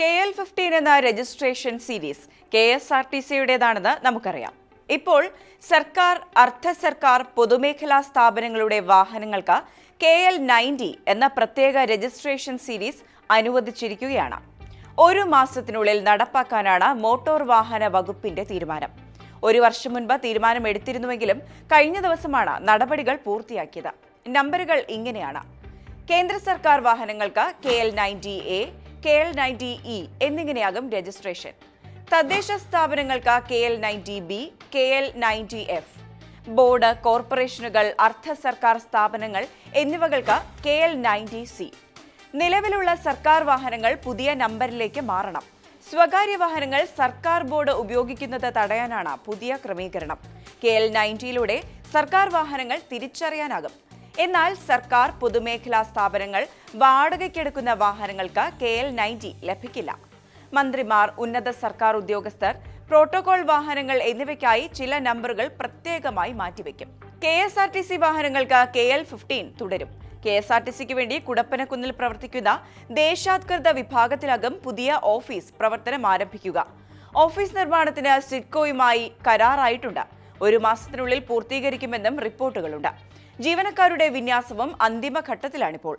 K L fifteen എന്ന registration series K S R T സിയുടേതാണെന്ന് നമുക്കറിയാം. ഇപ്പോൾ സർക്കാർ അർദ്ധ സർക്കാർ പൊതുമേഖലാ സ്ഥാപനങ്ങളുടെ വാഹനങ്ങൾക്ക് കെ എൽ നയന്റി എന്ന പ്രത്യേക രജിസ്ട്രേഷൻ സീരീസ് അനുവദിച്ചിരിക്കുകയാണ്. ഒരു മാസത്തിനുള്ളിൽ നടപ്പാക്കാനാണ് മോട്ടോർ വാഹന വകുപ്പിന്റെ തീരുമാനം. ഒരു വർഷം മുൻപ് തീരുമാനം എടുത്തിരുന്നുവെങ്കിലും കഴിഞ്ഞ ദിവസമാണ് നടപടികൾ പൂർത്തിയാക്കിയത്. നമ്പറുകൾ ഇങ്ങനെയാണ്. കേന്ദ്ര സർക്കാർ വാഹനങ്ങൾക്ക് K L ninety A K L ninety E എന്നിങ്ങനെയാകും registration. തദ്ദേശ സ്ഥാപനങ്ങൾക്ക് K L ninety B K L ninety F board കോർപ്പറേഷനുകൾ അർദ്ധ സർക്കാർ സ്ഥാപനങ്ങൾ എന്നിവകൾക്ക് കെ എൽ നയന്റി സി. നിലവിലുള്ള സർക്കാർ വാഹനങ്ങൾ പുതിയ നമ്പറിലേക്ക് മാറണം. സ്വകാര്യ വാഹനങ്ങൾ സർക്കാർ ബോർഡ് ഉപയോഗിക്കുന്നത് തടയാനാണ് പുതിയ ക്രമീകരണം. കെ എൽ നയന്റിയിലൂടെ സർക്കാർ വാഹനങ്ങൾ തിരിച്ചറിയാനാകും. എന്നാൽ സർക്കാർ പൊതുമേഖലാ സ്ഥാപനങ്ങൾ വാടകയ്ക്കെടുക്കുന്ന വാഹനങ്ങൾക്ക് കെ എൽ നയന്റി ലഭിക്കില്ല. മന്ത്രിമാർ ഉന്നത സർക്കാർ ഉദ്യോഗസ്ഥർ പ്രോട്ടോകോൾ വാഹനങ്ങൾ എന്നിവയ്ക്കായി ചില നമ്പറുകൾ പ്രത്യേകമായി മാറ്റിവെക്കും. K S R T C വാഹനങ്ങൾക്ക് കെ എൽ ഫിഫ്റ്റീൻ തുടരും. കെ എസ് ആർ ടി സിക്ക് വേണ്ടി കുടപ്പനക്കുന്നിൽ പ്രവർത്തിക്കുന്ന ദേശാത്കൃത വിഭാഗത്തിലകം പുതിയ ഓഫീസ് പ്രവർത്തനം ആരംഭിക്കുക. ഓഫീസ് നിർമ്മാണത്തിന് സിഡ്കോയുമായി കരാറായിട്ടുണ്ട്. ഒരു മാസത്തിനുള്ളിൽ പൂർത്തീകരിക്കുമെന്നും റിപ്പോർട്ടുകളുണ്ട്. ജീവനക്കാരുടെ വിന്യാസവും അന്തിമഘട്ടത്തിലാണിപ്പോൾ.